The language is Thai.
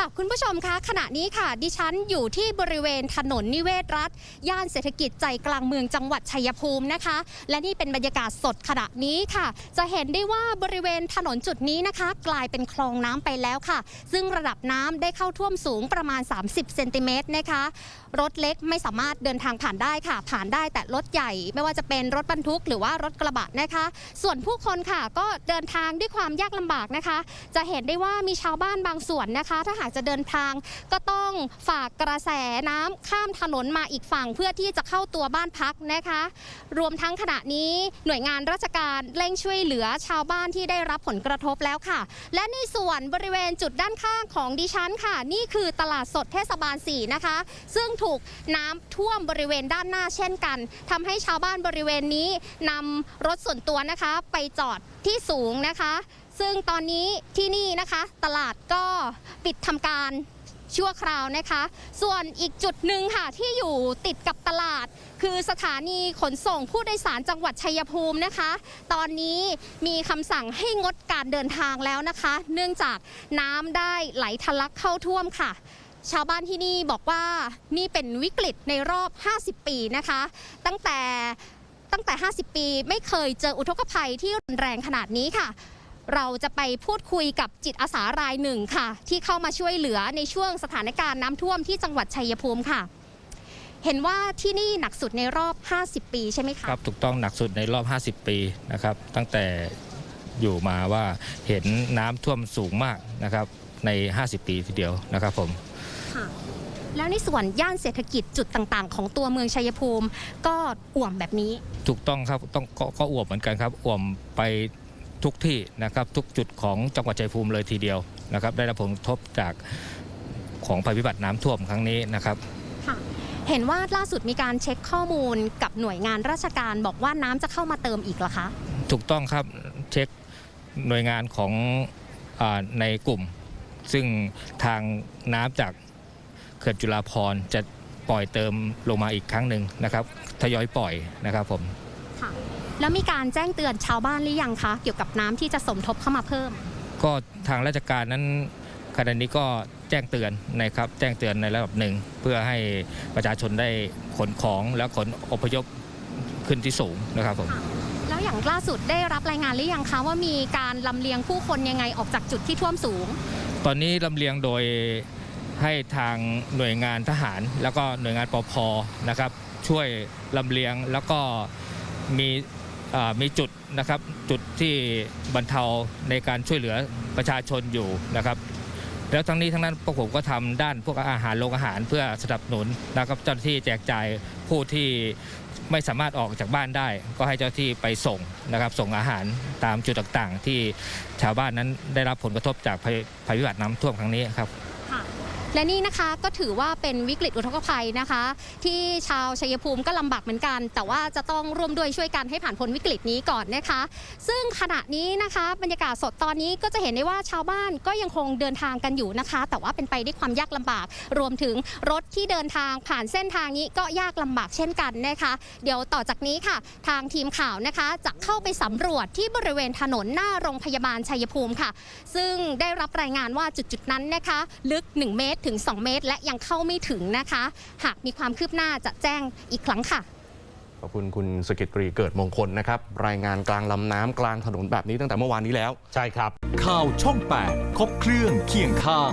ค่ะ คุณผู้ชมคะขณะนี้ค่ะ ดิฉันอยู่ที่บริเวณถนนนิเวศรัฐ ย่านเศรษฐกิจใจกลางเมืองจังหวัดชัยภูมินะคะ และนี่เป็นบรรยากาศสดขณะนี้ค่ะ จะเห็นได้ว่าบริเวณถนนจุดนี้นะคะ กลายเป็นคลองน้ำไปแล้วค่ะ ซึ่งระดับน้ำได้เข้าท่วมสูงประมาณ 30เซนติเมตรนะคะรถเล็กไม่สามารถเดินทางผ่านได้ค่ะ ผ่านได้แต่รถใหญ่ ไม่ว่าจะเป็นรถบรรทุกหรือว่ารถกระบะนะคะ ส่วนผู้คนค่ะก็เดินทางด้วยความยากลำบากนะคะ จะเห็นได้ว่ามีชาวบ้านบางส่วนนะคะถ้าหากจะเดินทาง ก็ต้องฝากกระแสน้ำข้ามถนนมาอีกฝั่งเพื่อที่จะเข้าตัวบ้านพักนะคะ รวมทั้งขณะนี้หน่วยงานราชการเร่งช่วยเหลือชาวบ้านที่ได้รับผลกระทบแล้วค่ะ และในส่วนบริเวณจุดด้านข้างของดิฉันค่ะ นี่คือตลาดสดเทศบาล4นะคะ ซึ่งถูกน้ำท่วมบริเวณด้านหน้าเช่นกันทำให้ชาวบ้านบริเวณนี้นำรถส่วนตัวนะคะ ไปจอดที่สูงนะคะ ซึ่งตอนนี้ที่นี่นะคะตลาดก็ปิดทำการชั่วคราวนะคะ ส่วนอีกจุดหนึ่งค่ะที่อยู่ติดกับตลาด คือสถานีขนส่งผู้โดยสารจังหวัดชัยภูมินะคะ ตอนนี้มีคำสั่งให้งดการเดินทางแล้วนะคะ เนื่องจากน้ำได้ไหลทะลักเข้าท่วมค่ะ ชาวบ้านที่นี่บอกว่านี่เป็นวิกฤตในรอบ 50 ปีนะคะ ตั้งแต่ตั้งแต่ 50 ปีไม่เคยเจออุทกภัยที่รุนแรงขนาดนี้ค่ะ เราจะไปพูดคุยกับจิตอาสารายหนึ่งค่ะ ที่เข้ามาช่วยเหลือในช่วงสถานการณ์น้ำท่วมที่จังหวัดชัยภูมิค่ะ เห็นว่าที่นี่หนักสุดในรอบ 50 ปีใช่ไหมคะครับถูกต้องหนักสุดในรอบ 50 ปีนะครับ ตั้งแต่อยู่มาว่าเห็นน้ำท่วมสูงมากนะครับใน 50 ปีทีเดียวนะครับผมค่ะแล้วในส่วนย่านเศรษฐกิจจุดต่างๆ ของตัวเมืองชัยภูมิ ก็อ่วมแบบนี้ ถูกต้องครับต้องก็ก็อวมเหมือนกันครับอวมไป ทุกที่นะครับทุกจุดของจังหวัดชัยภูมิเลยทีเดียวนะครับ ได้รับผลกระทบจากของภัยพิบัติน้ำท่วมครั้งนี้นะครับค่ะเห็นว่าล่าสุดมีการเช็คข้อมูลกับหน่วยงานราชการบอกว่าน้ำจะเข้ามาเติมอีกเหรอคะ ถูกต้องครับเช็คหน่วยงานของอาในกลุ่ม ซึ่งทางน้ำจากเขื่อนจุฬาภรณ์จะปล่อยเติมลงมาอีกครั้งหนึ่งนะครับทยอยปล่อยนะครับผมค่ะ แล้วมีการแจ้งเตือนชาวบ้านหรือยังคะ เกี่ยวกับน้ำที่จะสมทบเข้ามาเพิ่ม ก็ทางราชการนั้นขณะนี้ก็แจ้งเตือนนะครับ แจ้งเตือนในระดับหนึ่ง เพื่อให้ประชาชนได้ขนของและขนอพยพขึ้นที่สูงนะครับผมแล้วอย่างล่าสุดได้รับรายงานหรือยังคะว่ามีการลำเลียงผู้คนยังไงออกจากจุดที่ท่วมสูง ตอนนี้ลำเลียงโดยให้ทางหน่วยงานทหาร แล้วก็หน่วยงานปพนะครับ ช่วยลำเลียงแล้วก็มีอ่า มีจุดนะครับจุดที่บรรเทาในการช่วยเหลือประชาชนอยู่นะครับ แล้วทั้งนี้ทั้งนั้นพวกผมก็ทำด้านพวกอาหารโรงอาหารเพื่อสนับสนุนนะครับเจ้าหน้าที่แจกจ่ายผู้ที่ไม่สามารถออกจากบ้านได้ ก็ให้เจ้าหน้าที่ไปส่งนะครับส่งอาหารตามจุดต่างๆ ที่ชาวบ้านนั้นได้รับผลกระทบจากภัยพิบัติน้ำท่วมครั้งนี้ครับ และนี่นะคะก็ถือว่าเป็นวิกฤตอุทกภัยนะคะ ที่ชาวชัยภูมิก็ลำบากเหมือนกัน แต่ว่าจะต้องร่วมด้วยช่วยกันให้ผ่านพ้นวิกฤตนี้ก่อนนะคะ ซึ่งขณะนี้นะคะบรรยากาศสดตอนนี้ก็จะเห็นได้ว่าชาวบ้านก็ยังคงเดินทางกันอยู่นะคะ แต่ว่าเป็นไปด้วยความยากลำบาก รวมถึงรถที่เดินทางผ่านเส้นทางนี้ก็ยากลำบากเช่นกันนะคะ เดี๋ยวต่อจากนี้ค่ะ ทางทีมข่าวนะคะจะเข้าไปสำรวจที่บริเวณถนนหน้าโรงพยาบาลชัยภูมิค่ะ ซึ่งได้รับรายงานว่าจุดๆนั้นนะคะ ลึก 1 เมตรตรถึง 2 เมตร และยังเข้าไม่ถึงนะคะ หากมีความคืบหน้าจะแจ้งอีกครั้งค่ะขอบคุณคุณสกิตรีเกิดมงคลนะครับ รายงานกลางลำน้ำกลางถนนแบบนี้ตั้งแต่เมื่อวานนี้แล้ว ใช่ครับ ข่าวช่อง 8 ครบเครื่องเคียงข้าง